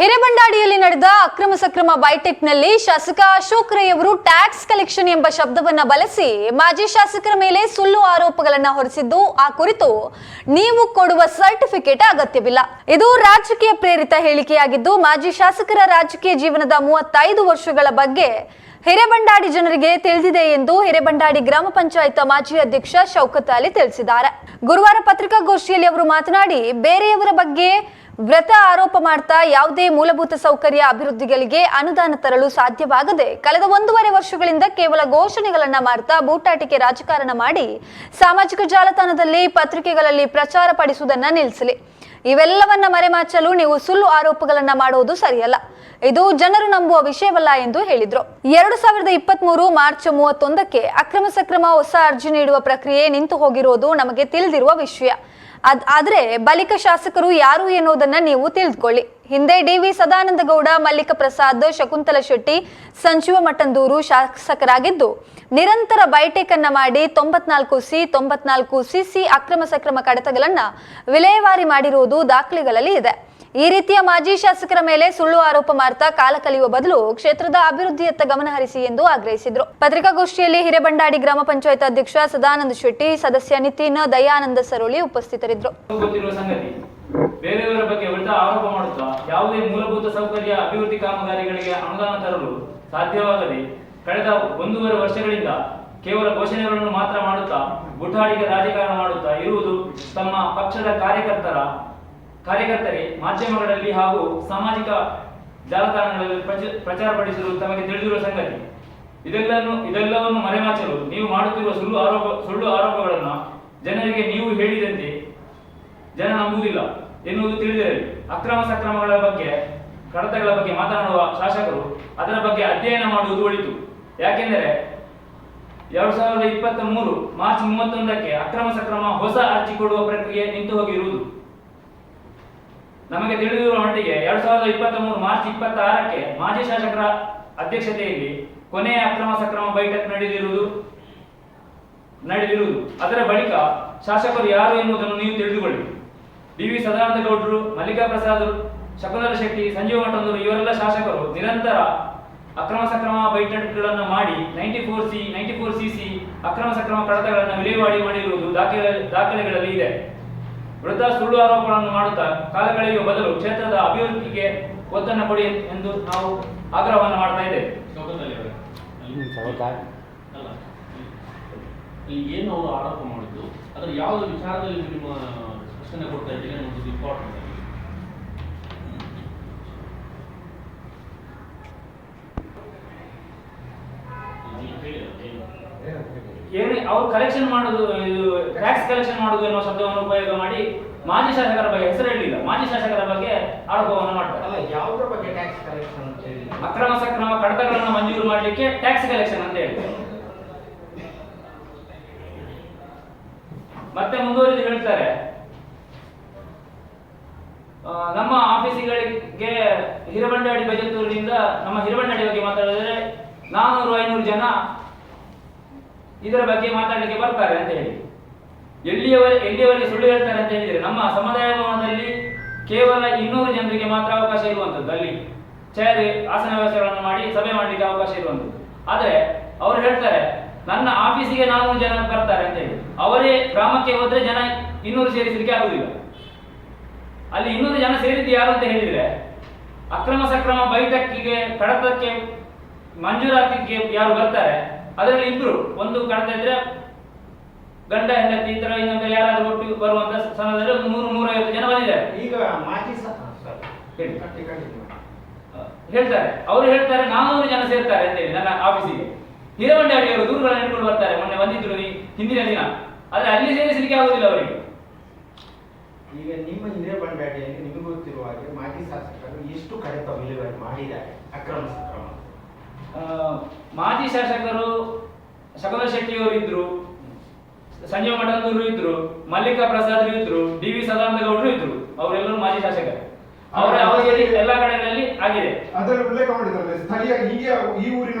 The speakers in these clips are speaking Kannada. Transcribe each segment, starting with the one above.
ಹಿರೇಬಂಡಾಡಿಯಲ್ಲಿ ನಡೆದ ಅಕ್ರಮ ಸಕ್ರಮ ಬೈಟೆಕ್ನಲ್ಲಿ ಶಾಸಕ ಅಶೋಕ್ ರೈ ಅವರು ಟ್ಯಾಕ್ಸ್ ಕಲೆಕ್ಷನ್ ಎಂಬ ಶಬ್ದವನ್ನ ಬಳಸಿ ಮಾಜಿ ಶಾಸಕರ ಮೇಲೆ ಸುಳ್ಳು ಆರೋಪಗಳನ್ನ ಹೊರಿಸಿದ್ದು, ಆ ಕುರಿತು ನೀವು ಕೊಡುವ ಸರ್ಟಿಫಿಕೇಟ್ ಅಗತ್ಯವಿಲ್ಲ. ಇದು ರಾಜಕೀಯ ಪ್ರೇರಿತ ಹೇಳಿಕೆಯಾಗಿದ್ದು, ಮಾಜಿ ಶಾಸಕರ ರಾಜಕೀಯ ಜೀವನದ ಮೂವತ್ತೈದು ವರ್ಷಗಳ ಬಗ್ಗೆ ಹಿರೇಬಂಡಾಡಿ ಜನರಿಗೆ ತಿಳಿದಿದೆ ಎಂದು ಹಿರೇಬಂಡಾಡಿ ಗ್ರಾಮ ಪಂಚಾಯತ್ ಮಾಜಿ ಅಧ್ಯಕ್ಷ ಶೌಕತ್ ಅಲಿ ತಿಳಿಸಿದ್ದಾರೆ. ಗುರುವಾರ ಪತ್ರಿಕಾಗೋಷ್ಠಿಯಲ್ಲಿ ಅವರು ಮಾತನಾಡಿ, ಬೇರೆಯವರ ಬಗ್ಗೆ ವ್ರತ ಆರೋಪ ಮಾಡ್ತಾ ಯಾವುದೇ ಮೂಲಭೂತ ಸೌಕರ್ಯ ಅಭಿವೃದ್ಧಿಗಳಿಗೆ ಅನುದಾನ ತರಲು ಸಾಧ್ಯವಾಗದೆ ಕಳೆದ ಒಂದೂವರೆ ವರ್ಷಗಳಿಂದ ಕೇವಲ ಘೋಷಣೆಗಳನ್ನ ಮಾಡ್ತಾ ಬೂಟಾಟಿಕೆ ರಾಜಕಾರಣ ಮಾಡಿ ಸಾಮಾಜಿಕ ಜಾಲತಾಣದಲ್ಲಿ ಪತ್ರಿಕೆಗಳಲ್ಲಿ ಪ್ರಚಾರ ಪಡಿಸುವುದನ್ನ ನಿಲ್ಲಿಸಲಿ. ಇವೆಲ್ಲವನ್ನ ಮರೆಮಾಚಲು ನೀವು ಸುಳ್ಳು ಆರೋಪಗಳನ್ನ ಮಾಡುವುದು ಸರಿಯಲ್ಲ. ಇದು ಜನರು ನಂಬುವ ವಿಷಯವಲ್ಲ ಎಂದು ಹೇಳಿದ್ರು. ಎರಡು ಸಾವಿರದ ಇಪ್ಪತ್ತ್ ಮೂರು ಮಾರ್ಚ್ ಮೂವತ್ತೊಂದಕ್ಕೆ ಅಕ್ರಮ ಸಕ್ರಮ ಹೊಸ ಅರ್ಜಿ ನೀಡುವ ಪ್ರಕ್ರಿಯೆ ನಿಂತು ಹೋಗಿರುವುದು ನಮಗೆ ತಿಳಿದಿರುವ ವಿಷಯ. ಅದ್ ಆದ್ರೆ ಬಳಿಕ ಶಾಸಕರು ಯಾರು ಎನ್ನುವುದನ್ನ ನೀವು ತಿಳಿದುಕೊಳ್ಳಿ. ಹಿಂದೆ ಡಿ ವಿ ಸದಾನಂದ ಗೌಡ ಮಲ್ಲಿಕ ಪ್ರಸಾದ್ ಶಕುಂತಲ ಶೆಟ್ಟಿ, ಸಂಜೀವ ಮಠಂದೂರು ಶಾಸಕರಾಗಿದ್ದು, ನಿರಂತರ ಬೈಟೇಕ್ ಅನ್ನ ಮಾಡಿ ತೊಂಬತ್ನಾಲ್ಕು ಸಿ, ತೊಂಬತ್ನಾಲ್ಕು ಸಿಸಿ ಅಕ್ರಮ ಸಕ್ರಮ ಕಡತಗಳನ್ನ ವಿಲೇವಾರಿ ಮಾಡಿರುವುದು ದಾಖಲೆಗಳಲ್ಲಿ ಇದೆ. ಈ ರೀತಿಯ ಮಾಜಿ ಶಾಸಕರ ಮೇಲೆ ಸುಳ್ಳು ಆರೋಪ ಮಾಡ್ತಾ ಕಾಲ ಕಲಿಯುವ ಬದಲು ಕ್ಷೇತ್ರದ ಅಭಿವೃದ್ಧಿಯತ್ತ ಗಮನ ಹರಿಸಿ ಎಂದು ಆಗ್ರಹಿಸಿದರು. ಪತ್ರಿಕಾಗೋಷ್ಠಿಯಲ್ಲಿ ಹಿರೇಬಂಡಾಡಿ ಗ್ರಾಮ ಪಂಚಾಯತ್ ಅಧ್ಯಕ್ಷ ಸದಾನಂದ ಶೆಟ್ಟಿ, ಸದಸ್ಯ ನಿತಿನ್, ದಯಾನಂದ ಸರೋಳಿ ಉಪಸ್ಥಿತರಿದ್ದರು ಬೇರೆಯವರ ಬಗ್ಗೆ ಆರೋಪ ಮಾಡುತ್ತಾ ಯಾವುದೇ ಮೂಲಭೂತ ಸೌಕರ್ಯ ಅಭಿವೃದ್ಧಿ ಕಾಮಗಾರಿಗಳಿಗೆ ಅನುದಾನ ತರಲು ಸಾಧ್ಯವಾಗದೆ ಕಳೆದ ಒಂದೂವರೆ ವರ್ಷಗಳಿಂದ ಕೇವಲ ಘೋಷಣೆಗಳನ್ನು ಮಾತ್ರ ಮಾಡುತ್ತಾ, ಗುಟ್ಟಾಡಿಗೆ ರಾಜಕಾರಣ ಮಾಡುತ್ತಾ ಇರುವುದು ತಮ್ಮ ಪಕ್ಷದ ಕಾರ್ಯಕರ್ತರ ಕಾರ್ಯಕರ್ತರೇ ಮಾಧ್ಯಮಗಳಲ್ಲಿ ಹಾಗೂ ಸಾಮಾಜಿಕ ಜಾಲತಾಣಗಳಲ್ಲಿ ಪ್ರಚ- ಪ್ರಚಾರಪಡಿಸಲು ತಮಗೆ ತಿಳಿದಿರುವ ಸಂಗತಿ. ಇದೆಲ್ಲವನ್ನು ಇದೆಲ್ಲವನ್ನು ಮರೆಮಾಚಲು ನೀವು ಮಾಡುತ್ತಿರುವ ಸುಳ್ಳು ಆರೋಪ, ಸುಳ್ಳು ಆರೋಪಗಳನ್ನು ಜನರಿಗೆ ನೀವು ಹೇಳಿದಂತೆ ಜನ ನಂಬುವುದಿಲ್ಲ ಎನ್ನುವುದು ತಿಳಿದಿರಲಿ. ಅಕ್ರಮ ಸಕ್ರಮಗಳ ಬಗ್ಗೆ, ಕಡತಗಳ ಬಗ್ಗೆ ಮಾತನಾಡುವ ಶಾಸಕರು ಅದರ ಬಗ್ಗೆ ಅಧ್ಯಯನ ಮಾಡುವುದು ಒಳಿತು. ಯಾಕೆಂದರೆ ಎರಡ್ ಸಾವಿರದ ಇಪ್ಪತ್ತ ಮೂರು ಮಾರ್ಚ್ ಮೂವತ್ತೊಂದಕ್ಕೆ ಅಕ್ರಮ ಸಕ್ರಮ ಹೊಸ ಅರ್ಜಿ ಕೊಡುವ ಪ್ರಕ್ರಿಯೆ ನಿಂತು ಹೋಗಿರುವುದು ನಮಗೆ ತಿಳಿದಿರುವ ಮಟ್ಟಿಗೆ ಎರಡ್ ಸಾವಿರದ ಇಪ್ಪತ್ತ್ ಮೂರು ಮಾರ್ಚ್ ಇಪ್ಪತ್ತಾರಕ್ಕೆ ಮಾಜಿ ಶಾಸಕರ ಅಧ್ಯಕ್ಷತೆಯಲ್ಲಿ ಕೊನೆಯ ಅಕ್ರಮ ಸಕ್ರಮ ಬೈಠಕ್ ನಡೆದಿರುವುದು ನಡೆದಿರುವುದು. ಅದರ ಬಳಿಕ ಶಾಸಕರು ಯಾರು ಎನ್ನುವುದನ್ನು ನೀವು ತಿಳಿದುಕೊಳ್ಳಿ. ಡಿ ವಿ ಸದಾನಂದ ಗೌಡರು ಮಲ್ಲಿಕಾ ಪ್ರಸಾದ್ ಶಕುಂದರ ಶೆಟ್ಟಿ, ಸಂಜೀವ ಮಠಂದರು ಇವರೆಲ್ಲ ಶಾಸಕರು ನಿರಂತರ ಅಕ್ರಮ ಸಕ್ರಮ ಬೈಠಕ್ಗಳನ್ನು ಮಾಡಿ ninety four C, ninety four C C ಅಕ್ರಮ ಸಕ್ರಮ ಕಡತಗಳನ್ನು ವಿಲೇವಾರಿ ಮಾಡಿರುವುದು ದಾಖಲೆ, ದಾಖಲೆಗಳಲ್ಲಿ ಇದೆ. ವೃದ್ಧ ಸುಳ್ಳು ಆರೋಪಗಳನ್ನು ಮಾಡುತ್ತಾ ಕಾಲಗಳಿಗೆ ಬದಲು ಕ್ಷೇತ್ರದ ಅಭಿವೃದ್ಧಿಗೆ ಒತ್ತನ್ನು ಕೊಡಿ ಎಂದು ನಾವು ಆಗ್ರಹವನ್ನು ಮಾಡ್ತಾ ಇದ್ದೇವೆ. ಏನು ಅವರು ಆರೋಪ ಮಾಡಿದ್ದು ಅದರ ಯಾವ ವಿಚಾರದಲ್ಲಿ ನಿಮ್ಮ ಸ್ಪಷ್ಟನೆ ಕೊಡ್ತಾ ಇದ್ದೀರಿ ಅನ್ನೋದು ಇಂಪಾರ್ಟೆಂಟ್ ಆಗಿ ನೀವು ಹೇಳಿ ಅದು ಏನು? ಏನೇ ಅವ್ರು ಕಲೆಕ್ಷನ್ ಮಾಡೋದು ಇದು ಟ್ಯಾಕ್ಸ್ ಕಲೆಕ್ಷನ್ ಮಾಡೋದು ಎನ್ನುವ ಶಬ್ದವನ್ನು ಉಪಯೋಗ ಮಾಡಿ ಮಾಜಿ ಶಾಸಕರ ಬಗ್ಗೆ ಹೆಸರು ಹೇಳಿಲ್ಲ ಮಾಜಿ ಶಾಸಕರ ಬಗ್ಗೆ ಆರೋಪವನ್ನು ಮಾಡ್ತಾರೆ. ಅಲ್ಲ ಯಾವುದ್ರ ಬಗ್ಗೆ ಟ್ಯಾಕ್ಸ್ ಕಲೆಕ್ಷನ್ ಅಂತ ಹೇಳಿ? ಅಕ್ರಮ ಸಕ್ರಮ ಕಡತಗಳನ್ನು ಮಂಜೂರು ಮಾಡಲಿಕ್ಕೆ ಟ್ಯಾಕ್ಸ್ ಕಲೆಕ್ಷನ್ ಅಂತ ಹೇಳಿ. ಮತ್ತೆ ಮುಂದುವರಿದು ಹೇಳ್ತಾರೆ. ನಮ್ಮ ಆಫೀಸಿಗಳಿಗೆ ಹಿರಬಂಡಾಡಿ ಬಜೆತ್ತೂರಿನಿಂದ ನಮ್ಮ ಹಿರಬಂಡಾಡಿ ಬಗ್ಗೆ ಮಾತಾಡಿದ್ರೆ ನಾನೂರು ಐನೂರು ಜನ ಇದರ ಬಗ್ಗೆ ಮಾತಾಡಲಿಕ್ಕೆ ಬರ್ತಾರೆ ಅಂತ ಹೇಳಿ. ಎಲ್ಲಿಯವರೆ ಎಲ್ಲಿಯವರೆಗೆ ಸುಳ್ಳು ಹೇಳ್ತಾರೆ ಅಂತ ಹೇಳಿದ್ರೆ ನಮ್ಮ ಸಮುದಾಯ ಭವನದಲ್ಲಿ ಕೇವಲ ಇನ್ನೂರು ಜನರಿಗೆ ಮಾತ್ರ ಅವಕಾಶ ಇರುವಂಥದ್ದು ಅಲ್ಲಿ. ಚೇರ್ ಆಸನ ವ್ಯವಸ್ಥೆಗಳನ್ನು ಮಾಡಿ ಸಭೆ ಮಾಡಲಿಕ್ಕೆ ಅವಕಾಶ ಇರುವಂತದ್ದು ಆದರೆ ಅವರು ಹೇಳ್ತಾರೆ, ನನ್ನ ಆಫೀಸಿಗೆ ನಾನೂರು ಜನ ಬರ್ತಾರೆ ಅಂತ ಹೇಳಿ. ಅವರೇ ಗ್ರಾಮಕ್ಕೆ ಹೋದ್ರೆ ಜನ ಇನ್ನೂರು ಸೇರಿಸಲಿಕ್ಕೆ ಆಗುದಿಲ್ಲ. ಅಲ್ಲಿ ಇನ್ನೂರು ಜನ ಸೇರಿದ್ದು ಯಾರು ಅಂತ ಹೇಳಿದ್ರೆ, ಅಕ್ರಮ ಸಕ್ರಮ ಬೈಟಕ್ಕಿಗೆ ಕಡತಕ್ಕೆ, ಮಂಜೂರಾತಿಗೆ ಯಾರು ಬರ್ತಾರೆ ಅದರಲ್ಲಿ ಇಬ್ರು ಒಂದು ಕಾಣ್ತಾ ಇದ್ರೆ ಗಂಡ ಹೆಂಡತಿ ಈ ತರ ಇನ್ನೊಂದು ಯಾರಾದ್ರೂ ಒಟ್ಟು ಬರುವಂತ ಸಮಯದಲ್ಲಿ ಒಂದು ನೂರು ನೂರೈವತ್ತು ಜನ ಬಂದಿದ್ದಾರೆ. ಈಗ ಮಾಜಿ ಹೇಳ್ತಾರೆ. ಅವರು ಹೇಳ್ತಾರೆ ನಾನೂರು ಜನ ಸೇರ್ತಾರೆ ಅಂತ ಹೇಳಿ ನನ್ನ ಆಫೀಸಿಗೆ. ಹಿರವಂಡಾಡಿಯವರು ದೂರುಗಳನ್ನು ಹಿಡ್ಕೊಂಡು ಬರ್ತಾರೆ. ಮೊನ್ನೆ ಬಂದಿದ್ರು ನೀ ಹಿಂದಿನ ದಿನ. ಆದ್ರೆ ಅಲ್ಲಿ ಸೇರಿಸಲಿಕ್ಕೆ ಆಗುದಿಲ್ಲ ಅವರಿಗೆ. ಈಗ ನಿಮ್ಮ ಹಿರಿಯ ಅಡಿಯಲ್ಲಿ ನಿಮಗೆ ಗೊತ್ತಿರುವ ಹಾಗೆ ಮಾಜಿ ಶಾಸಕರು ಎಷ್ಟು ಕಡೆ ವಿಲೇವಾರಿ ಮಾಡಿದ್ದಾರೆ? ಅಕ್ರಮ ಸಕ್ರಮ. ಮಾಜಿ ಶಾಸಕರು ಸಕಲ ಶೆಟ್ಟಿಯವರು ಇದ್ರು ಸಂಜೀವ ಮಠದವರು ಇದ್ರು ಮಲ್ಲಿಕಾ ಪ್ರಸಾದ್ ಇದ್ರು ಡಿ ವಿ ಸದಾನಂದ ಗೌಡರು ಇದ್ರು. ಅವರೆಲ್ಲರೂ ಮಾಜಿ ಶಾಸಕರು. ಅವರ ಅವಧಿಯಲ್ಲಿ ಎಲ್ಲಾ ಕಡೆಗಳಲ್ಲಿ ಆಗಿದೆ. ಅದರಲ್ಲಿ ಉಲ್ಲೇಖ ಮಾಡಿದ್ದಾರೆ ಸ್ಥಳೀಯ ಹೀಗೆ ಈ ಊರಿನ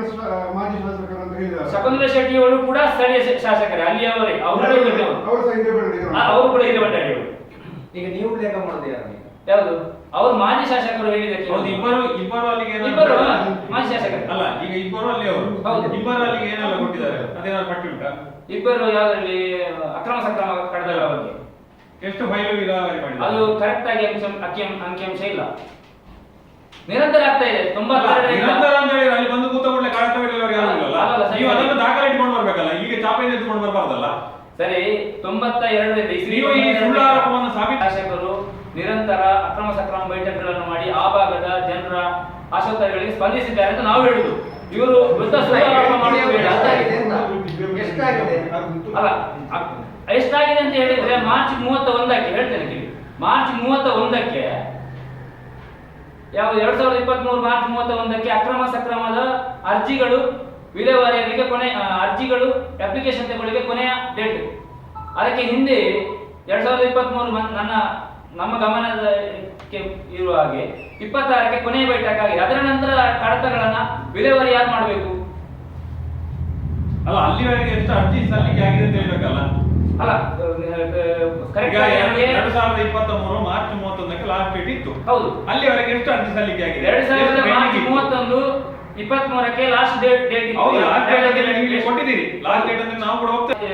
ಮಾಜಿ ಶಾಸಕರು ಅಂತ ಹೇಳಿದ್ದಾರೆ ಶೆಟ್ಟಿ ಅವರು ಕೂಡ ಸ್ಥಳೀಯ ಶಾಸಕರೇ ಅಲ್ಲಿಯವರೇ ಅವರು. ಅವರು ಕೂಡ ಇದೆ ಬೆಳೆದಿದ್ದಾರೆ. ಅವರು. ಕೂಡ ಹಿರೇಬಂಡಾಡಿಯವರು ಈಗ ನೀವು ಉಲ್ಲೇಖ ಮಾಡೋದು ಯಾರು? ಯಾವುದು? ಅವರು ಮಾಜಿ ಶಾಸಕರು ಹೇಳಿದಕ್ಕೆ ಹೌದು ಇಬ್ಬರು ಇಬ್ಬರು ಅಲ್ಲಿಗೆ ಇಬ್ಬರು ಮಾಜಿ ಶಾಸಕರು. ಅಲ್ಲ ಈಗ ಇಬ್ಬರು ಅಲ್ಲಿ ಅವರು. ಹೌದು. ಇಬ್ಬರು ಅಲ್ಲಿಗೆ ಏನೆಲ್ಲ ಕೊಟ್ಟಿದ್ದಾರೆ? ಅದೇನಾದ್ರು ಪಟ್ಟಿ ಉಂಟಾ? ಇಬ್ಬರು ಯಾವ್ದ್ರಲ್ಲಿ ಅಕ್ರಮ ಸಕ್ರಮ ಕಳೆದಗಳ ಬಗ್ಗೆ. ಎಷ್ಟು ಫೈಲು ವಿಲೇವಾರಿ ಅದು ಮಾಡಿದ್ದಾರೆ ಕರೆಕ್ಟ್ ಆಗಿ ಅಂಶ ಅಂಕಿ- ಅಂಕಿಅಂಶ ಇಲ್ಲ. ನಿರಂತರ ಆಗ್ತಾ ಇದೆ ತುಂಬಾ ನಿರಂತರ ಅಂತ ಹೇಳಿದ್ರೆ ಅಲ್ಲಿ ಬಂದು ಕೂತ ಕೂಡಲೇ ಯಾರು ಇಲ್ಲಲ್ಲ ಅಲ್ಲಲ್ಲ, ನೀವು ಅದನ್ನು ದಾಖಲೆ ಇಟ್ಕೊಂಡು ಬರ್ಬೇಕಲ್ಲ ಈಗ ಚಾಪೆಯಿಂದ ಇಟ್ಕೊಂಡು ಬರಬಾರ್ದಲ್ಲ? ಸರಿ ತೊಂಬತ್ತ ಎರಡರಲ್ಲಿ ನೀವು ಈ ಸುಳ್ಳು ಆರೋಪವನ್ನು ಸಾಬೀತು ಶಾಸಕರು ನಿರಂತರ ಸಕ್ರಮ ಬೈಠಕ್ಗಳನ್ನು ಮಾಡಿ ಆ ಭಾಗದ ಜನರ ಆಶೋತ್ತರಗಳಿಗೆ ಸ್ಪಂದಿಸಿದ್ದಾರೆ ಅಂತ ನಾವು ಹೇಳುದು ಇವರು ವೃದ್ಧ ಎಷ್ಟಾಗಿದೆ ಅಂತ? ಎಷ್ಟಾಗಿದೆ? ಅಲ್ಲ ಎಷ್ಟಾಗಿದೆ ಅಂತ ಹೇಳಿದ್ರೆ ಮಾರ್ಚ್ ಮೂವತ್ತ ಒಂದಕ್ಕೆ ಹೇಳ್ತೇನೆ ಕೇಳಿ ಮಾರ್ಚ್ ಮೂವತ್ತ ಒಂದಕ್ಕೆ ಯಾವ ಎರಡ್ ಸಾವಿರದ ಇಪ್ಪತ್ತ್ ಮೂರು ಮಾರ್ಚ್ ಮೂವತ್ತ ಒಂದಕ್ಕೆ ಅಕ್ರಮ ಸಕ್ರಮದ ಅರ್ಜಿಗಳು ವಿಲೇವಾರಿಯರಿಗೆ ಕೊನೆ ಅರ್ಜಿಗಳು ಅಪ್ಲಿಕೇಶನ್ ತಗೊಳ್ಳಿಕ್ಕೆ ಕೊನೆಯ ಡೇಟ್ ಅದಕ್ಕೆ ಹಿಂದೆ ಎರಡ್ ಸಾವಿರದ ಇಪ್ಪತ್ತ್ ಮೂರು ನನ್ನ ನಮ್ಮ ಗಮನಕ್ಕೆ ಇರುವ ಹಾಗೆ ಇಪ್ಪತ್ತಾರಕ್ಕೆ ಕೊನೆಯ ಬೈಠಕ್ ಆಗಿದೆ ಅದರ ನಂತರ ಕಡತಗಳನ್ನ ವಿಲೇವಾರಿ ಯಾರು ಮಾಡಬೇಕು? ಅಲ್ಲ ಅಲ್ಲಿವರೆಗೆ ಎಷ್ಟು ಅರ್ಜಿ ಸಲ್ಲಿಕೆ ಆಗಿದೆ ಅಂತ ಹೇಳಬೇಕಲ್ಲ? ಅಲ್ಲ ಎರಡು ಸಾವಿರದ ಇಪ್ಪತ್ತ ಮೂರು ಮಾರ್ಚ್ ಮೂವತ್ತೊಂದಕ್ಕೆ ಲಾಸ್ಟ್ ಡೇಟ್ ಇತ್ತು. ಹೌದು. ಅಲ್ಲಿವರೆಗೆ ಎಷ್ಟು ಅರ್ಜಿ ಸಲ್ಲಿಕೆ ಆಗಿದೆ? ಎರಡು ಸಾವಿರದ ಮಾರ್ಚ್? ಮೂವತ್ತೊಂದು ಇಪ್ಪತ್ತ್ ಮೂರಕ್ಕೆ ಲಾಸ್ಟ್ ಡೇಟ್ ಡೇಟ್ ಹೌದು ಲಾಸ್ಟ್ ಡೇಟ್ ಅಂತ ಕೊಟ್ಟಿದ್ದೀರಿ. ಲಾಸ್ಟ್ ಡೇಟ್ ಅಂದ್ರೆ ನಾವು ಕೂಡ ಹೋಗ್ತೇವೆ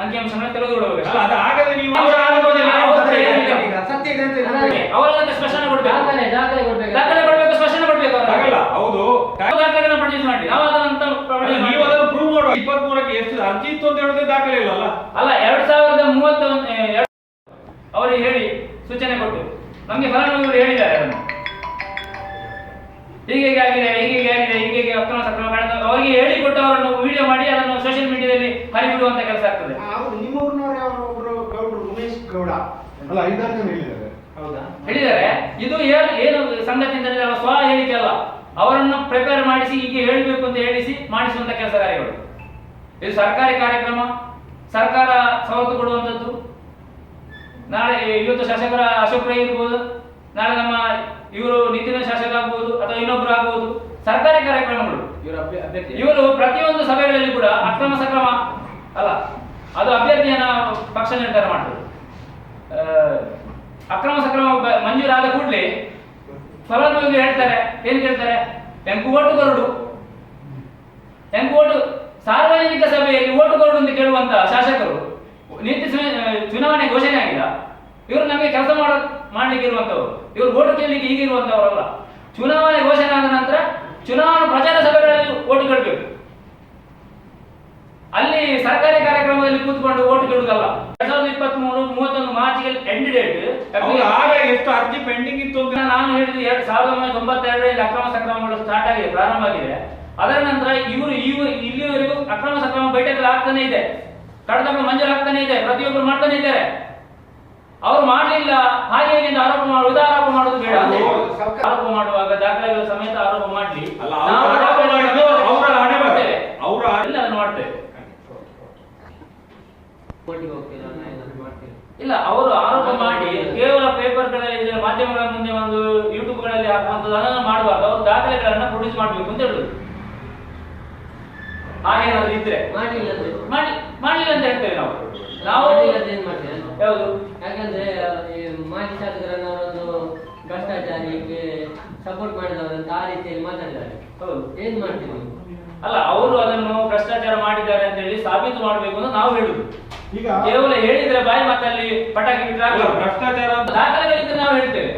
ಅಂಕಿಅಂಶಗಳನ್ನ ತೆಗೆದುಕೊಳ್ಳಬೇಕು ಅಲ್ಲ ಅದಾಗದೆ ನೀವು ಅವರ ಸತ್ಯ ಇದೆ ಅಂತ. ಅವರನ್ನ ಸ್ಪಷ್ಟನೆ ಕೊಡ್ಬೇಕು. ದಾಖಲೆ ದಾಖಲೆ ಕೊಡ್ಬೇಕು. ದಾಖಲೆ ಕೊಡ್ಬೇಕು ಸ್ಪಷ್ಟನೆ ಕೊಡ್ಬೇಕು ಆಗಲ್ಲ ಹೌದು. ಯಾವ ದಾಖಲೆಗಳನ್ನ ಪ್ರೊಡ್ಯೂಸ್ ಮಾಡಿ ನಾವು ನೀವು. ಪ್ರೂವ್ ಮಾಡೋ ಇಪ್ಪತ್ಮೂರಕ್ಕೆ ಎಷ್ಟು ಅರ್ಜಿ ಇತ್ತು ಅಂತ ಹೇಳೋದೇ ದಾಖಲೆ ಇಲ್ಲಲ್ಲ ಅಲ್ಲ? ಎರಡ್ ಸಾವಿರದ ಮೂವತ್ತ ಅವರಿಗೆ ಹೇಳಿ ಸೂಚನೆ ಕೊಟ್ಟು. ನಮಗೆ ಫಲಾನುಭವಿಗಳು ಹೇಳಿದ್ದಾರೆ ಅದನ್ನು. ಹೀಗೆ ಆಗಿದೆ ಹೀಗೆ ಆಗಿದೆ ಹೀಗೆ ಹೀಗೆ ಅಕ್ರಮ ಸಕ್ರಮ ಕಾಣುತ್ತೆ ಅವರಿಗೆ ಹೇಳಿಕೊಟ್ಟು ಅವರನ್ನು ವಿಡಿಯೋ ಮಾಡಿ ಅದನ್ನು ಸೋಷಿಯಲ್ ಮೀಡಿಯಾದಲ್ಲಿ ಹರಿಬಿಡುವಂತ ಕೆಲಸ ಆಗ್ತದೆ. ಹೌದು ನಿಮ್ಮ ಊರಿನವ್ರು ಯಾರು ಒಬ್ರು ಗೌಡ್ರು ಉಮೇಶ್ ಗೌಡ. ಅಲ್ಲ ಐದಾರು ಜನ ಹೇಳಿದ್ದಾರೆ. ಹೌದಾ? ಹೇಳಿದ್ದಾರೆ. ಇದು ಏನು ಏನು ಸಂಗತಿ ಅಂತ ಹೇಳಿದ್ರೆ ಅವರ ಸ್ವ ಹೇಳಿಕೆ ಅಲ್ಲ. ಅವರನ್ನು ಪ್ರಿಪೇರ್ ಮಾಡಿಸಿ ಹೀಗೆ ಹೇಳಬೇಕು ಅಂತ ಹೇಳಿಸಿ ಮಾಡಿಸುವಂತ ಕೆಲಸ ಕಾರ್ಯಗಳು ಇದು ಸರ್ಕಾರಿ ಕಾರ್ಯಕ್ರಮ? ಸರ್ಕಾರ ಸವಲತ್ತು ಕೊಡುವಂಥದ್ದು? ನಾಳೆ ಇವತ್ತು ಶಾಸಕರ ಅಶೋಕ್ ರೈ ಇರ್ಬೋದು. ನಾಳೆ ನಮ್ಮ ಇವರು ನಿತಿನ ಶಾಸಕ ಆಗ್ಬೋದು ಅಥವಾ ಇನ್ನೊಬ್ರು ಆಗ್ಬೋದು ಸರ್ಕಾರಿ ಕಾರ್ಯಕ್ರಮಗಳು. ಇವರು ಪ್ರತಿಯೊಂದು ಸಭೆಗಳಲ್ಲಿ ಕೂಡ ಅಕ್ರಮ ಸಕ್ರಮ ಅಲ್ಲ ಅದು ಅಭ್ಯರ್ಥಿಯನ್ನ ಪಕ್ಷ ನಿರ್ಧಾರ ಮಾಡ್ತದೆ. ಅಕ್ರಮ ಸಕ್ರಮ ಮಂಜೂರಾದ ಕೂಡಲೇ ಫಲಾನುಭವಿಗಳು ಹೇಳ್ತಾರೆ ಏನ್ ಕೇಳ್ತಾರೆ? ಎಂಕು ಓಟು ಕೊರಡು. ಎಂಕು ಓಟು ಸಾರ್ವಜನಿಕ ಸಭೆಯಲ್ಲಿ ಓಟು ಕೊರಡು ಅಂತ ಕೇಳುವಂತ ಶಾಸಕರು ನೀತಿ ಚುನಾವಣೆ ಘೋಷಣೆ ಆಗಿಲ್ಲ. ಇವರು ನಮಗೆ ಕೆಲಸ ಮಾಡ ಮಾಡ್ಲಿಕ್ಕೆ ಇರುವಂತವ್ರು ಇವರು ಓಟು ಕೇಳಲಿಕ್ಕೆ ಹೀಗೆ ಇರುವಂತವರಲ್ಲ ಚುನಾವಣೆ ಘೋಷಣೆ ಆದ ನಂತರ ಚುನಾವಣಾ ಪ್ರಚಾರ ಸಭೆಗಳಲ್ಲಿ ಓಟು ಕೇಳಬೇಕು. ಅಲ್ಲಿ ಸರ್ಕಾರಿ ಕಾರ್ಯಕ್ರಮದಲ್ಲಿ ಕೂತ್ಕೊಂಡು ಓಟು ಕೇಳುವುದಲ್ಲ ಎರಡ್ ಸಾವಿರದ ಇಪ್ಪತ್ತ್ ಮೂರು ಮೂವತ್ತೊಂದು ಮಾರ್ಚ್ಗೆ ಎಂಡ್ ಡೇಟ್ ಎಷ್ಟು ಅರ್ಜಿ ಪೆಂಡಿಂಗ್ ಇತ್ತು ನಾನು ಹೇಳಿದ್ರೆ ಎರಡ್ ಸಾವಿರದ ಒಂಬೈನೂರ ತೊಂಬತ್ತೆರಡರಲ್ಲಿ ಅಕ್ರಮ ಸಕ್ರಮಗಳು ಸ್ಟಾರ್ಟ್ ಆಗಿದೆ ಪ್ರಾರಂಭ ಆಗಿದೆ. ಅದರ ನಂತರ ಇವರು ಇಲ್ಲಿಯವರೆಗೂ ಇಲ್ಲಿವರೆಗೂ ಅಕ್ರಮ ಸಕ್ರಮ ಬೈಠಕಲ್ಲಿ ಆಗ್ತಾನೆ ಇದೆ. ಕಡತಗಳು ಮಂಜೂರಾಗ್ತಾನೆ ಇದೆ ಪ್ರತಿಯೊಬ್ಬರು ಮಾಡ್ತಾನೆ ಇದ್ದಾರೆ. ಅವರು ಮಾಡಲಿಲ್ಲ ಹಾಗೆ ಆರೋಪ ಮಾಡುವುದು ಆರೋಪ ಮಾಡುದು ಬೇಡ ಆರೋಪ ಮಾಡುವಾಗ ದಾಖಲೆಗಳ ಸಮೇತ ಆರೋಪ ಮಾಡಲಿ. ಮಾಡ್ತೇವೆ. ಇಲ್ಲ ಅವರು ಆರೋಪ ಮಾಡಿ ಕೇವಲ ಪೇಪರ್ಗಳಲ್ಲಿ ಮಾಧ್ಯಮಗಳ ಮುಂದೆ ಒಂದು ಯೂಟ್ಯೂಬ್ಗಳಲ್ಲಿ ಹಾಕುವಂಥದ್ದು ಅದನ್ನು ಮಾಡುವಾಗ ಅವರು ದಾಖಲೆಗಳನ್ನ ಪ್ರೊಡ್ಯೂಸ್ ಮಾಡಬೇಕು ಅಂತ ಹೇಳುದು ಹಾಗೇನಾದ್ರು ಇದ್ರೆ. ಮಾಡ್ಲಿಲ್ಲ ಮಾಡ್ಲಿಲ್ಲ ಅಂತ ಹೇಳ್ತೇವೆ ನಾವು. ನಾವು ಮಾಡ್ತೇವೆ ಏನ್ ಮಾಡ್ತೀರಾ? ಯಾವುದು ಯಾಕಂದ್ರೆ ಈ ಮಾಜಿ ಶಾಸಕರನ್ನ ಅವರೊಂದು ಭ್ರಷ್ಟಾಚಾರಿಗೆ ಸಪೋರ್ಟ್ ಮಾಡಿದವರಂತ ಆ ರೀತಿಯಲ್ಲಿ ಮಾತಾಡಿದ್ದಾರೆ. ಹೌದು. ಏನ್ ಮಾಡ್ತೀವಿ ಅಲ್ಲ ಅವರು ಅದನ್ನು ಭ್ರಷ್ಟಾಚಾರ ಮಾಡಿದ್ದಾರೆ ಅಂತ ಹೇಳಿ ಸಾಬೀತು ಮಾಡಬೇಕು ಅಂತ ನಾವು ಹೇಳುದು. ಈಗ ಕೇವಲ ಹೇಳಿದ್ರೆ ಬಾಯಿ ಮಾತಲ್ಲಿ ಪಟಾಕಿ ಭ್ರಷ್ಟಾಚಾರ ಅಂತ ದಾಖಲೆಗಳಿದ್ರೆ ನಾವು ಹೇಳ್ತೇವೆ.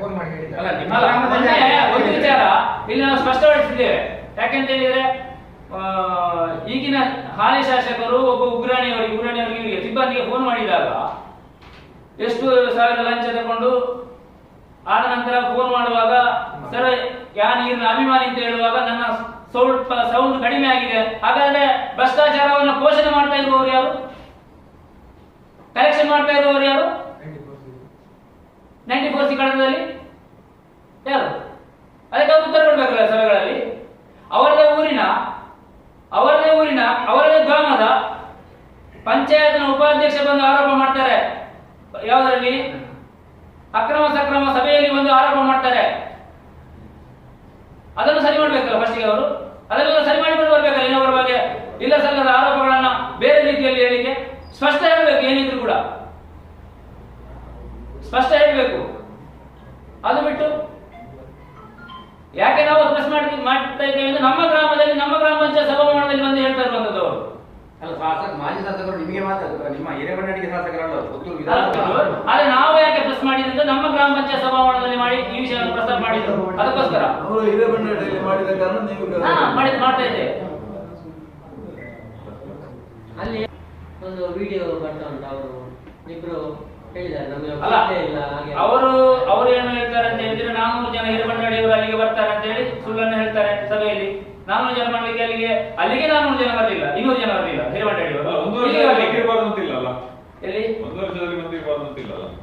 ಫೋನ್ ಮಾಡಿ ಹೇಳಿದ್ದಾರೆ. ಅಲ್ಲ ಒಂದು ವಿಚಾರ ಇಲ್ಲಿ ನಾವು ಸ್ಪಷ್ಟಪಡಿಸಿದ್ದೇವೆ ಯಾಕೆಂತ ಹೇಳಿದ್ರೆ ಆ, ಈಗಿನ ಹಾಲಿ ಶಾಸಕರು, ಒಬ್ಬ ಉಗ್ರಾಣಿಯವರಿಗೆ ಉಗ್ರಾಣಿಯವರಿಗೆ ಇವರಿಗೆ ಸಿಬ್ಬಂದಿಗೆ ಫೋನ್ ಮಾಡಿದಾಗ, ಎಷ್ಟು ಸಾವಿರ ಲಂಚ ತಗೊಂಡು, ಆದ ನಂತರ ಫೋನ್ ಮಾಡುವಾಗ, ಸರ್, ಯಾ ನೀರಿನ ಅಭಿಮಾನಿ ಅಂತ ಹೇಳುವಾಗ ನನ್ನ ಸ್ವಲ್ಪ ಸೌಂಡ್ ಕಡಿಮೆ ಆಗಿದೆ. ಹಾಗಾದ್ರೆ ಭ್ರಷ್ಟಾಚಾರವನ್ನು ಪೋಷಣೆ ಮಾಡ್ತಾ ಇರುವವರು ಯಾರು? ಕಲೆಕ್ಷನ್ ಮಾಡ್ತಾ ಇರುವವರು ಯಾರು? ನೈಂಟಿ ಫೋರ್ ಸಿ ಕಳೆದಲ್ಲಿ ಯಾರು? ಅದಕ್ಕೆ ಉತ್ತರ ಕೊಡ್ಬೇಕಲ್ಲ ಸಭೆಗಳಲ್ಲಿ. ಅವರ ಊರಿನ ಅವರದೇ ಊರಿನ, ಅವರದೇ ಗ್ರಾಮದ ಪಂಚಾಯತ್ನ ಉಪಾಧ್ಯಕ್ಷ ಬಂದು ಆರೋಪ ಮಾಡ್ತಾರೆ. ಯಾವುದರಲ್ಲಿ? ಅಕ್ರಮ ಸಕ್ರಮ ಸಭೆಯಲ್ಲಿ ಬಂದು ಆರೋಪ ಮಾಡ್ತಾರೆ. ಅದನ್ನು ಸರಿ ಮಾಡ್ಬೇಕಲ್ಲ ಫಸ್ಟಿಗೆ ಅವರು? ಅದನ್ನು ಸರಿ ಮಾಡಿಕೊಂಡು ಬರ್ಬೇಕಲ್ಲ ಇನ್ನೊಬ್ಬರ ಬಗ್ಗೆ? ಇಲ್ಲ ಸಲ್ಲದ ಆರೋಪಗಳನ್ನು ಬೇರೆ ರೀತಿಯಲ್ಲಿ ಹೇಳಿಕೆ ಸ್ಪಷ್ಟ ಹೇಳಬೇಕು, ಏನಿದ್ರು ಕೂಡ. ಅದು ಬಿಟ್ಟು ಯಾಕೆ ನಾವು ಪ್ರೆಸ್ ಮಾಡಿ ಮಾಡ್ತಾ ಇದ್ದೇವೆ ಅಂದ್ರೆ ನಮ್ಮ ಗ್ರಾಮದಲ್ಲಿ ನಮ್ಮ ಗ್ರಾಮ ಪಂಚಾಯತ್ ಸಭಾಂಗಣದಲ್ಲಿ ಬಂದು ಹೇಳ್ತಾ ಇರುವಂತದ್ದು ಅವರು ಅಲ್ಲ ಶಾಸಕ ಮಾಜಿ ಶಾಸಕರು ನಿಮಗೆ ಮಾತಾಡ್ತಾರೆ. ನಿಮ್ಮ ಹಿರೇಮಣ್ಣಡಿಗೆ ಶಾಸಕರಲ್ಲ ಪುತ್ತೂರು ಆದ್ರೆ ನಾವು ಯಾಕೆ ಪ್ರೆಸ್ ಮಾಡಿದ್ರೆ ಅಂದ್ರೆ ನಮ್ಮ ಗ್ರಾಮ ಪಂಚಾಯತ್ ಸಭಾಂಗಣದಲ್ಲಿ ಮಾಡಿ ಈ ವಿಷಯವನ್ನು ಪ್ರಸ್ತಾಪ ಮಾಡಿದ್ರು. ಅದಕ್ಕೋಸ್ಕರ. ಅವರು ಹಿರೇಬಣ್ಣಹಳ್ಳಿಯಲ್ಲಿ ಮಾಡಿದ ಕಾರಣ ನೀವು ಹಾ ಮಾಡಿ ಮಾಡ್ತಾ ಇದ್ದೇವೆ ಅಲ್ಲಿ ಒಂದು ವಿಡಿಯೋ ಬರ್ತಾ ಉಂಟು ಅವರು ಇಬ್ರು ಅವರು ಅವರು ಏನು ಹೇಳ್ತಾರೆ ಅಂತ ಹೇಳಿದ್ರೆ ನಾನೂರು ಜನ ಹಿರಬಂಡಳಿಯವರು ಅಲ್ಲಿಗೆ ಬರ್ತಾರೆ ಅಂತ ಹೇಳಿ ಸುಳ್ಳನ್ನು ಹೇಳ್ತಾರೆ ಸಭೆಯಲ್ಲಿ. ನಾನೂರು ಜನ ಮಾಡ್ಲಿಕ್ಕೆ ಅಲ್ಲಿಗೆ ಅಲ್ಲಿಗೆ ನಾನೂರು ಜನ ಬರಲಿಲ್ಲ ಇನ್ನೂರು ಜನ ಬರಲಿಲ್ಲ ಅಂತಿಲ್ಲಲ್ಲ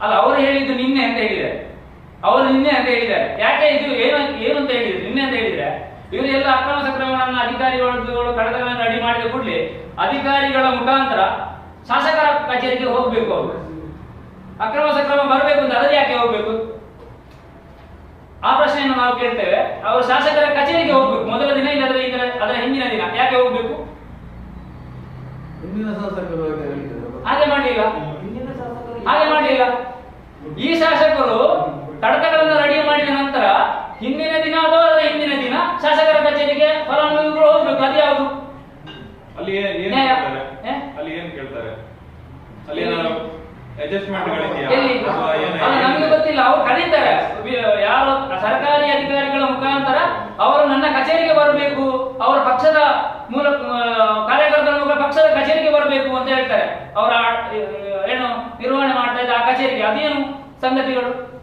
ಅಲ್ಲ ಅವರು ಹೇಳಿದ್ದು ನಿನ್ನೆ ಅಂತ ಹೇಳಿದ್ದಾರೆ. ಅವರು ನಿನ್ನೆ ಅಂತ ಹೇಳಿದ್ದಾರೆ. ಯಾಕೆ ಇದು ಏನು ಏನು ಅಂತ ಹೇಳಿದ್ರು? ನಿನ್ನೆ ಅಂತ ಹೇಳಿದ್ರೆ ಇವರು ಎಲ್ಲ ಅಕ್ರಮ ಸಕ್ರಮಗಳನ್ನ ಅಧಿಕಾರಿಗಳು ಕಡತಗಳನ್ನು ಅಡಿ ಮಾಡಿದ ಕೂಡಲೇ ಅಧಿಕಾರಿಗಳ ಮುಖಾಂತರ ಶಾಸಕರ ಕಚೇರಿಗೆ ಹೋಗ್ಬೇಕು ಅವರು. ಅಕ್ರಮ ಸಕ್ರಮ ಬರಬೇಕು ಅಂತ ಯಾಕೆ ಹೋಗ್ಬೇಕು. ಆ ಪ್ರಶ್ನೆಯನ್ನು ನಾವು ಕೇಳ್ತೇವೆ. ಅವರು ಶಾಸಕರ ಕಚೇರಿಗೆ ಹೋಗ್ಬೇಕು. ಮೊದಲ ದಿನ ಇಲ್ಲದ್ರೆ ಇದರ ಅದರ ಹಿಂದಿನ ದಿನ. ಯಾಕೆ ಹೋಗ್ಬೇಕು? ಹಿಂದಿನ ಶಾಸಕರು ಹಾಗೆ ಮಾಡಲಿಲ್ಲ. ಹಾಗೆ ಮಾಡಲಿಲ್ಲ. ಈ ಶಾಸಕರು ಕಡತಗಳನ್ನು ರೆಡಿ ಮಾಡಿದ ನಂತರ ಹಿಂದಿನ ದಿನ ಅಥವಾ ಅದರ ಹಿಂದಿನ ದಿನ ಶಾಸಕರ ಕಚೇರಿಗೆ ಫಲಾನುಭವಿಗಳು ಹೋಗ್ಬೇಕು. ಅದು ಯಾವುದು? ಅಲ್ಲಿ ಏನ್ ಏನ್ ಕೇಳ್ತಾರೆ ಅಲ್ಲಿ ಏನ್ ಕೇಳ್ತಾರೆ? ಅಲ್ಲಿ ಏನಾದ್ರು ನಮಗೆ ಗೊತ್ತಿಲ್ಲ ಅವ್ರು ಕರೀತಾರೆ. ವಿ- ಯಾರು ಸರ್ಕಾರಿ ಅಧಿಕಾರಿಗಳ ಮುಖಾಂತರ ಅವರು ನನ್ನ ಕಚೇರಿಗೆ ಬರಬೇಕು. ಅವರ ಪಕ್ಷದ ಮೂಲಕ ಕಾರ್ಯಕರ್ತರ ಮೂಲಕ ಪಕ್ಷದ ಕಚೇರಿಗೆ ಬರಬೇಕು ಅಂತ ಹೇಳ್ತಾರೆ. ಅವರ ಏನು ನಿರ್ವಹಣೆ ಮಾಡ್ತಾ ಇದ್ದ ಆ ಕಚೇರಿಗೆ. ಅದೇನು ಸಂಗತಿಗಳು?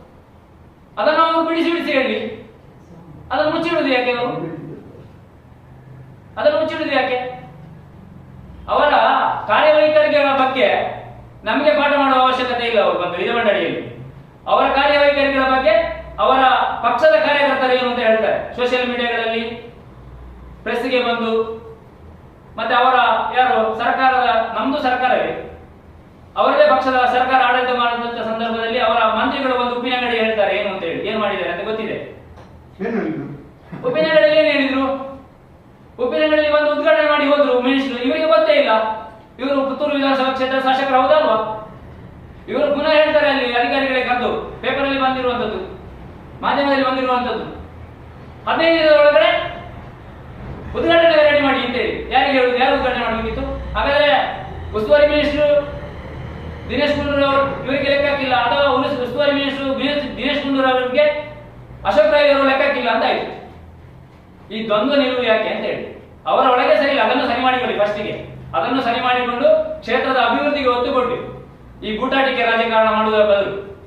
ಅದನ್ನು ಅವರು ಬಿಡಿಸಿ ಬಿಡಿಸಿ ಹೇಳಿ. ಅದನ್ನು ಮುಚ್ಚಿಡುದು ಯಾಕೆ ಅವರು ಅದನ್ನು ಮುಚ್ಚಿಡುದು ಯಾಕೆ? ಅವರ ಕಾರ್ಯವೈಖರಿಗೆ ಬಗ್ಗೆ ನಮಗೆ ಪಾಠ ಮಾಡುವ ಅವಶ್ಯಕತೆ ಇಲ್ಲ ಅವರು ಬಂದು ವಿಧಮಂಡಳಿಯಲ್ಲಿ ಅವರ ಕಾರ್ಯವೈಖರಿಗಳ ಬಗ್ಗೆ ಅವರ ಪಕ್ಷದ ಕಾರ್ಯಕರ್ತರು ಏನು ಅಂತ ಹೇಳ್ತಾರೆ. ಸೋಷಿಯಲ್ ಮೀಡಿಯಾಗಳಲ್ಲಿ ಪ್ರೆಸ್ಗೆ ಬಂದು ಮತ್ತೆ ಅವರ ಯಾರು ಸರ್ಕಾರದ ನಮ್ದು ಸರ್ಕಾರವೇ ಅವರದೇ ಪಕ್ಷದ ಸರ್ಕಾರ ಆಡಳಿತ ಮಾಡಿದಂತ ಸಂದರ್ಭದಲ್ಲಿ ಅವರ ಮಂತ್ರಿಗಳು ಒಂದು ಉಪ್ಪಿನಂಗಡಿ ಹೇಳ್ತಾರೆ ಏನು ಅಂತ ಹೇಳಿ. ಏನ್ ಮಾಡಿದ್ದಾರೆ ಅಂತ ಗೊತ್ತಿದೆ. ಏನು ಅಂಗಡಿಯಲ್ಲಿ ಏನ್ ಹೇಳಿದ್ರು? ಹೇಳಿದ್ರು ಉಪ್ಪಿನಂಗಡಿಯಲ್ಲಿ ಬಂದು ಉದ್ಘಾಟನೆ ಮಾಡಿ ಹೋದ್ರು ಮಿನಿಸ್ಟರ್ ಇವರಿಗೆ ಗೊತ್ತೇ ಇಲ್ಲ. ಇವರು ಪುತ್ತೂರು ವಿಧಾನಸಭಾ ಕ್ಷೇತ್ರ ಶಾಸಕರು ಹೌದಲ್ವಾ? ಇವರು ಪುನಃ ಹೇಳ್ತಾರೆ ಅಲ್ಲಿ ಅಧಿಕಾರಿಗಳೇ ಕದ್ದು ಪೇಪರ್ ಅಲ್ಲಿ ಬಂದಿರುವಂತದ್ದು ಮಾಧ್ಯಮದಲ್ಲಿ ಬಂದಿರುವಂತದ್ದು ಹದಿನೈದು ದಿನದ ಒಳಗಡೆ ಉದ್ಘಾಟನೆ ರೆಡಿ ಮಾಡಿ ಅಂತೇಳಿ ಯಾರಿಗೆ ಹೇಳುದು, ಯಾರು ಉದ್ಘಾಟನೆ ಮಾಡಬೇಕಿತ್ತು ಹಾಗಾದ್ರೆ ಉಸ್ತುವಾರಿ ಮಿನಿಸ್ಟರ್ ದಿನೇಶ್ ಗುಂಡೂರಾವ್, ಇವರಿಗೆ ಲೆಕ್ಕ ಹಾಕಿಲ್ಲ. ಅಥವಾ ಉಸ್ತುವಾರಿ ಮಿನಿಸ್ಟರ್ ದಿನೇಶ್ ಗುಂಡೂರಾವ್ ಅವರಿಗೆ ಅಶೋಕ್ ರೈ ಅವರು ಲೆಕ್ಕ ಹಾಕಿಲ್ಲ ಅಂತ ಆಯ್ತು. ಈ ದ್ವಂದ್ವ ನಿಲುವು ಯಾಕೆ ಅಂತ ಹೇಳಿ. ಅವರ ಒಳಗೆ ಸರಿ ಅದನ್ನು ಸರಿ ಮಾಡಿಕೊಳ್ಳಿ ಫಸ್ಟಿಗೆ ಅದನ್ನು ಸರಿ ಮಾಡಿಕೊಂಡು ಕ್ಷೇತ್ರದ ಅಭಿವೃದ್ಧಿಗೆ ಒತ್ತು ಕೊಟ್ಟು ಈ ಬೂಟಾಟಿಕೆ ರಾಜಕಾರಣ ಮಾಡುವುದರ ಬದಲು.